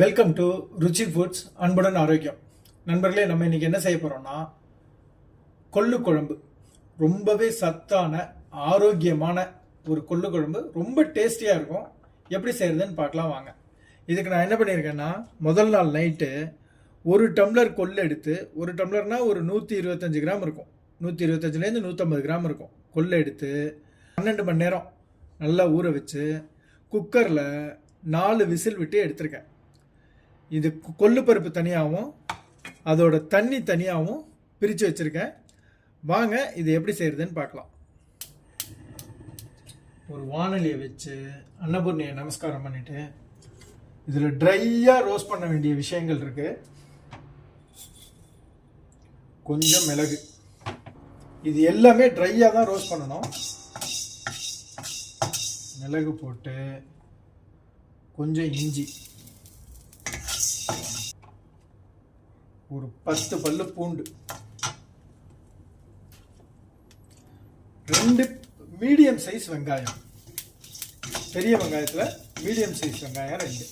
Welcome to Ruchi foods அன்புடன் ஆரோக்கியம். நண்பர்களே நம்ம இன்றைக்கி என்ன செய்ய போகிறோம்னா கொள்ளு குழம்பு. ரொம்பவே சத்தான ஆரோக்கியமான ஒரு கொள்ளு குழம்பு. ரொம்ப டேஸ்டியாக இருக்கும். எப்படி செய்கிறதுன்னு பார்க்கலாம் வாங்க. இதுக்கு நான் என்ன பண்ணியிருக்கேன்னா முதல் நாள் நைட்டு ஒரு டம்ளர் கொள்ளு எடுத்து ஒரு டம்ளர்னால் ஒரு நூற்றி இருபத்தஞ்சு கிராம் இருக்கும். நூற்றி இருபத்தஞ்சிலேருந்து நூற்றம்பது கிராம் இருக்கும். கொள்ளு எடுத்து பன்னெண்டு மணி நேரம் நல்லா ஊற வச்சு குக்கரில் நாலு விசில் விட்டு எடுத்திருக்கேன். இது கொள்ளு பருப்பு தனியாகவும் அதோட தண்ணி தனியாகவும் பிரித்து வச்சுருக்கேன். வாங்க இது எப்படி செய்கிறதுன்னு பார்க்கலாம். ஒரு வானொலியை வச்சு அன்னபூர்ணியை நமஸ்காரம் பண்ணிவிட்டு இதில் ட்ரையாக ரோஸ்ட் பண்ண வேண்டிய விஷயங்கள் இருக்குது கொஞ்சம் மிளகு. இது எல்லாமே ட்ரையாக தான் ரோஸ்ட் பண்ணணும். மிளகு போட்டு கொஞ்சம் இஞ்சி. ஒரு பத்து பல்லு பூண்டு. ரெண்டு மீடியம் சைஸ் வெங்காயம். பெரிய வெங்காயத்தில் மீடியம் சைஸ் வெங்காயம் ரெண்டு.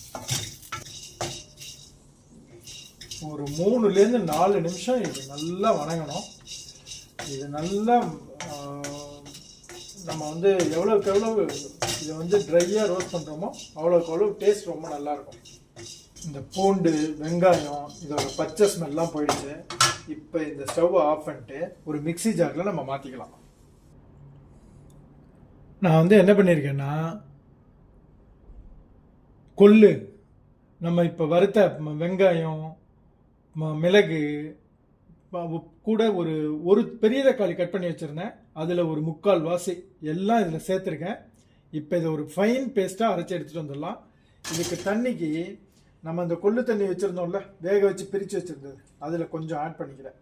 ஒரு மூணுலேருந்து நாலு நிமிஷம் இது நல்லா வணங்கணும். இது நல்லா நம்ம வந்து எவ்வளோக்கு எவ்வளோ இதை வந்து ட்ரையாக ரோஸ்ட் பண்ணுறோமோ அவ்வளோக்கு அவ்வளோ டேஸ்ட் ரொம்ப நல்லா இருக்கும். இந்த பூண்டு வெங்காயம் இதோட பச்சை ஸ்மெல்லாம் போயிடுச்சு. இப்போ இந்த ஸ்டவ் ஆஃப் பண்ணிட்டு ஒரு மிக்ஸி ஜாரில் நம்ம மாற்றிக்கலாம் நான் வந்து என்ன பண்ணியிருக்கேன்னா கொள்ளு. நம்ம இப்போ வறுத்த வெங்காயம் ம- மிளகு கூட ஒரு ஒரு பெரிய தக்காளி கட் பண்ணி வச்சுருந்தேன். அதில் ஒரு முக்கால் வாசி எல்லாம் இதில் சேர்த்துருக்கேன். இப்போ இதை ஒரு ஃபைன் பேஸ்ட்டாக அரைச்சி எடுத்துகிட்டு வந்துடலாம். இதுக்கு தண்ணிக்கு நம்ம அந்த கொள்ளு தண்ணி வச்சுருந்தோம்ல வேக வச்சு பிரித்து வச்சுருந்தது. அதில் கொஞ்சம் ஆட் பண்ணிக்கிறேன்.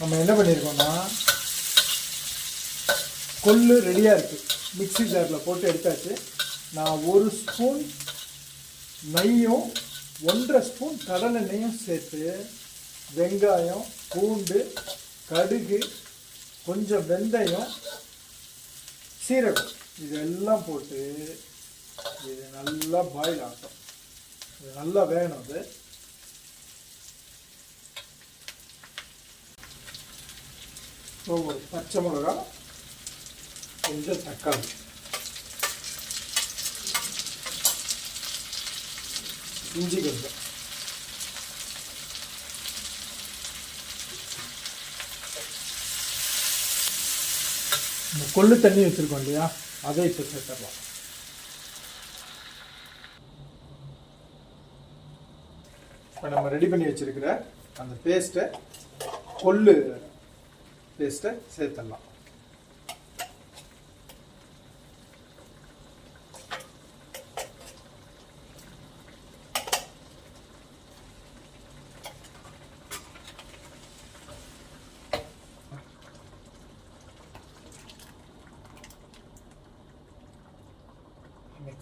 நம்ம என்ன பண்ணியிருக்கோம்னா கொள்ளு ரெடியாக இருக்குது மிக்சி ஜாரில் போட்டு எடுத்தாச்சு. நான் ஒரு ஸ்பூன் நெய்யும் ஒன்றரை ஸ்பூன் கடலெண்ணெயும் சேர்த்து வெங்காயம் பூண்டு கடுகு கொஞ்சம் வெந்தயம் சீரகம். இதெல்லாம் போட்டு இது நல்லா பாயில் ஆகும் இது நல்லா வேணும் அது. ஒரு பச்சை மிளகா கொஞ்சம் தக்காளி. இஞ்சி கொஞ்சம். இந்த கொள்ளு தண்ணி வச்சுருக்கோம் இல்லையா? அதை இப்போ சேர்த்துடலாம் இப்போ நம்ம ரெடி பண்ணி வச்சுருக்கிற அந்த பேஸ்ட்டை கொள்ளு பேஸ்ட்டை சேர்த்துடலாம்.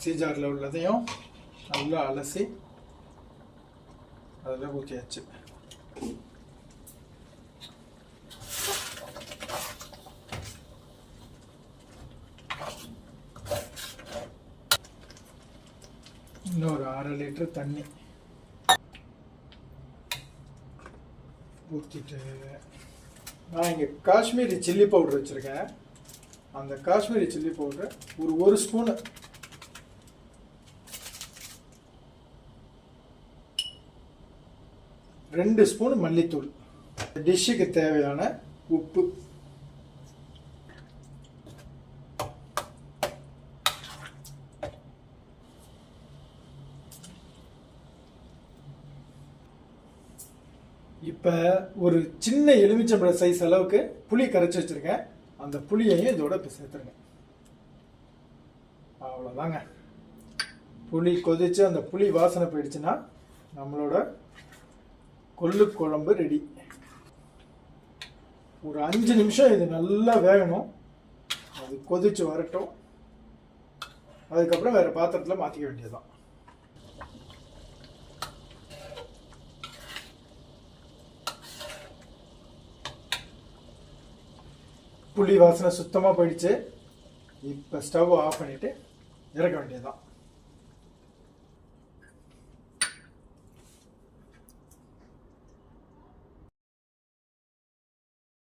மிக்சி ஜாரில் உள்ளதையும் நல்லா அலசி அதில் ஊற்றியாச்சு இன்னொரு அரை லிட்டர் தண்ணி ஊற்றிட்டு நான் இங்கே காஷ்மீரி சில்லி பவுடர் வச்சுருக்கேன். அந்த காஷ்மீரி சில்லி பவுடர் ஒரு ஒரு ஸ்பூனு ரெண்டு ஸ்பூன் மல்லித்தூள். டிஷ்ஷுக்கு தேவையான உப்பு. இப்போ ஒரு சின்ன எலுமிச்சம்பழ சைஸ் அளவுக்கு புளி கரைச்சி வச்சுருக்கேன். அந்த புளியையும் இதோட இப்போ சேர்த்துருங்க. அவ்வளோதாங்க புளி கொதிச்சு அந்த புளி வாசனை போயிடுச்சுன்னா நம்மளோட கொள்ளு குழம்பு ரெடி ஒரு அஞ்சு நிமிஷம் இது நல்லா வேகணும். அது கொதிச்சு வரட்டும். அதுக்கப்புறம் வேற பாத்திரத்தில் மாற்றிக்க வேண்டியதுதான். புளி வாசனை சுத்தமாக போயிடுச்சு. இப்போ ஸ்டவ் ஆஃப் பண்ணிவிட்டு இறக்க வேண்டியதுதான்.